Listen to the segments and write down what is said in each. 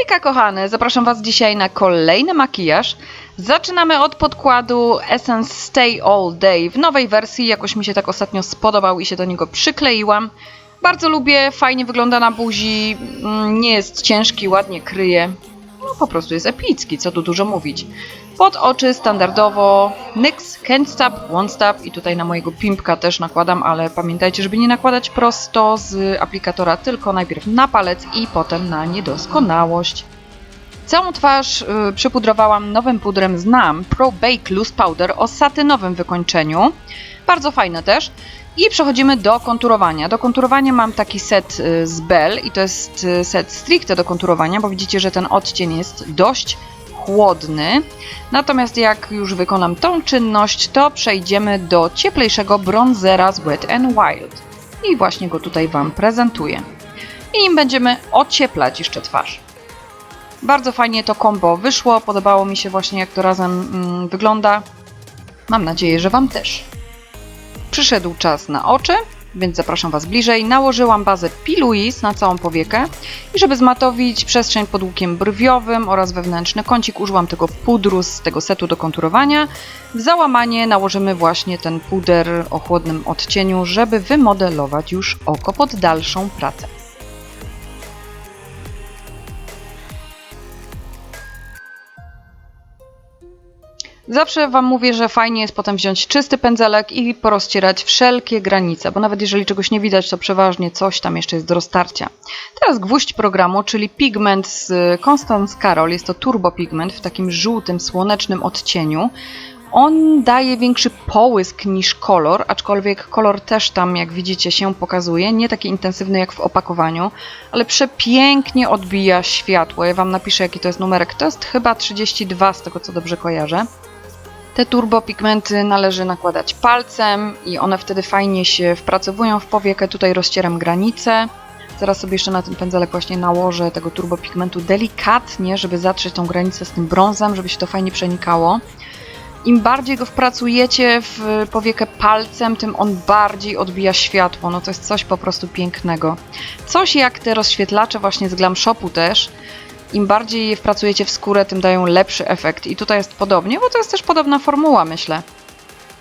Hejka kochane, zapraszam Was dzisiaj na kolejny makijaż. Zaczynamy od podkładu Essence Stay All Day w nowej wersji, jakoś mi się tak ostatnio spodobał i się do niego przykleiłam. Bardzo lubię, fajnie wygląda na buzi, mm, nie jest ciężki, ładnie kryje. No po prostu jest epicki, co tu dużo mówić. Pod oczy standardowo NYX, Can't Stop, Won't Stop i tutaj na mojego pimpka też nakładam, ale pamiętajcie, żeby nie nakładać prosto z aplikatora, tylko najpierw na palec i potem na niedoskonałość. Całą twarz y, przypudrowałam nowym pudrem z NAM Pro Bake Loose Powder o satynowym wykończeniu. Bardzo fajne też. I przechodzimy do konturowania. Do konturowania mam taki set y, z Bell i to jest y, set stricte do konturowania, bo widzicie, że ten odcień jest dość chłodny. Natomiast jak już wykonam tą czynność, to przejdziemy do cieplejszego bronzera z Wet n Wild. I właśnie go tutaj Wam prezentuję. I nim będziemy ocieplać jeszcze twarz. Bardzo fajnie to kombo wyszło, podobało mi się właśnie jak to razem mm, wygląda. Mam nadzieję, że Wam też. Przyszedł czas na oczy, więc zapraszam Was bliżej. Nałożyłam bazę Piluis na całą powiekę i żeby zmatowić przestrzeń pod łukiem brwiowym oraz wewnętrzny kącik, użyłam tego pudru z tego setu do konturowania. W załamanie nałożymy właśnie ten puder o chłodnym odcieniu, żeby wymodelować już oko pod dalszą pracę. Zawsze Wam mówię, że fajnie jest potem wziąć czysty pędzelek i porozcierać wszelkie granice, bo nawet jeżeli czegoś nie widać, to przeważnie coś tam jeszcze jest do roztarcia. Teraz gwóźdź programu, czyli pigment z Constance Carol. Jest to turbo pigment w takim żółtym, słonecznym odcieniu. On daje większy połysk niż kolor, aczkolwiek kolor też tam, jak widzicie, się pokazuje. Nie taki intensywny jak w opakowaniu, ale przepięknie odbija światło. Ja Wam napiszę, jaki to jest numerek. To jest chyba 32, z tego co dobrze kojarzę. Te turbopigmenty należy nakładać palcem i one wtedy fajnie się wpracowują w powiekę. Tutaj rozcieram granice. Zaraz sobie jeszcze na ten pędzelek właśnie nałożę tego turbopigmentu delikatnie, żeby zatrzeć tą granicę z tym brązem, żeby się to fajnie przenikało. Im bardziej go wpracujecie w powiekę palcem, tym on bardziej odbija światło. No to jest coś po prostu pięknego. Coś jak te rozświetlacze właśnie z Glam Shopu też. Im bardziej je wpracujecie w skórę, tym dają lepszy efekt. I tutaj jest podobnie, bo to jest też podobna formuła, myślę.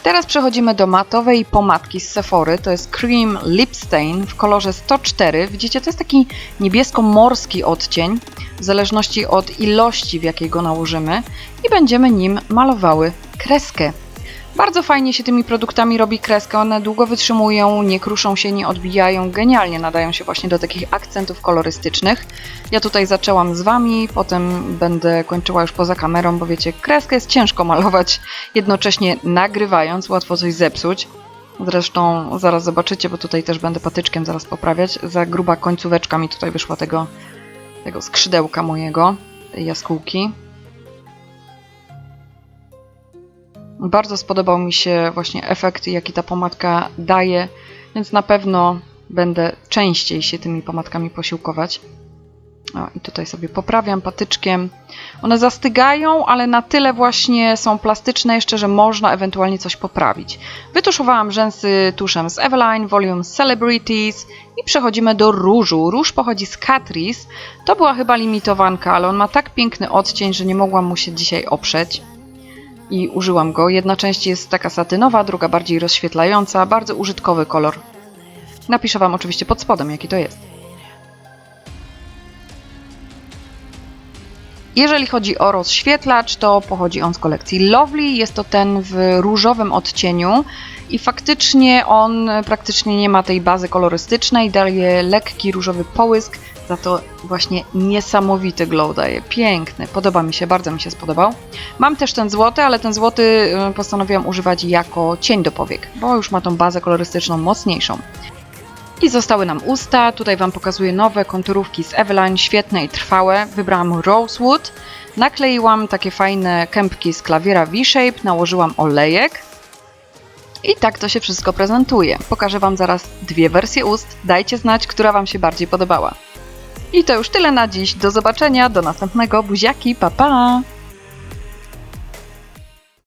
Teraz przechodzimy do matowej pomadki z Sephory. To jest Cream Lip Stain w kolorze 104. Widzicie, to jest taki niebiesko-morski odcień, w zależności od ilości, w jakiej go nałożymy. I będziemy nim malowały kreskę. Bardzo fajnie się tymi produktami robi kreskę, one długo wytrzymują, nie kruszą się, nie odbijają, genialnie nadają się właśnie do takich akcentów kolorystycznych. Ja tutaj zaczęłam z Wami, potem będę kończyła już poza kamerą, bo wiecie, kreskę jest ciężko malować, jednocześnie nagrywając, łatwo coś zepsuć. Zresztą zaraz zobaczycie, bo tutaj też będę patyczkiem zaraz poprawiać. Za gruba końcóweczka mi tutaj wyszła tego, tego skrzydełka mojego, jaskółki. Bardzo spodobał mi się właśnie efekt, jaki ta pomadka daje, więc na pewno będę częściej się tymi pomadkami posiłkować. O, I tutaj sobie poprawiam patyczkiem. One zastygają, ale na tyle właśnie są plastyczne jeszcze, że można ewentualnie coś poprawić. Wytuszowałam rzęsy tuszem z Eveline Volume Celebrities i przechodzimy do różu. Róż pochodzi z Catrice. To była chyba limitowanka, ale on ma tak piękny odcień, że nie mogłam mu się dzisiaj oprzeć i użyłam go. Jedna część jest taka satynowa, druga bardziej rozświetlająca, bardzo użytkowy kolor. Napiszę Wam oczywiście pod spodem, jaki to jest. Jeżeli chodzi o rozświetlacz, to pochodzi on z kolekcji Lovely. Jest to ten w różowym odcieniu i faktycznie on praktycznie nie ma tej bazy kolorystycznej, daje lekki różowy połysk, za to właśnie niesamowity glow daje. Piękny, podoba mi się, bardzo mi się spodobał. Mam też ten złoty, ale ten złoty y, postanowiłam używać jako cień do powiek, bo już ma tą bazę kolorystyczną mocniejszą. I zostały nam usta. Tutaj Wam pokazuję nowe konturówki z Eveline, świetne i trwałe. Wybrałam Rosewood. Nakleiłam takie fajne kępki z klawiera V-Shape, nałożyłam olejek. I tak to się wszystko prezentuje. Pokażę Wam zaraz dwie wersje ust. Dajcie znać, która Wam się bardziej podobała. I to już tyle na dziś. Do zobaczenia, do następnego. Buziaki, pa pa!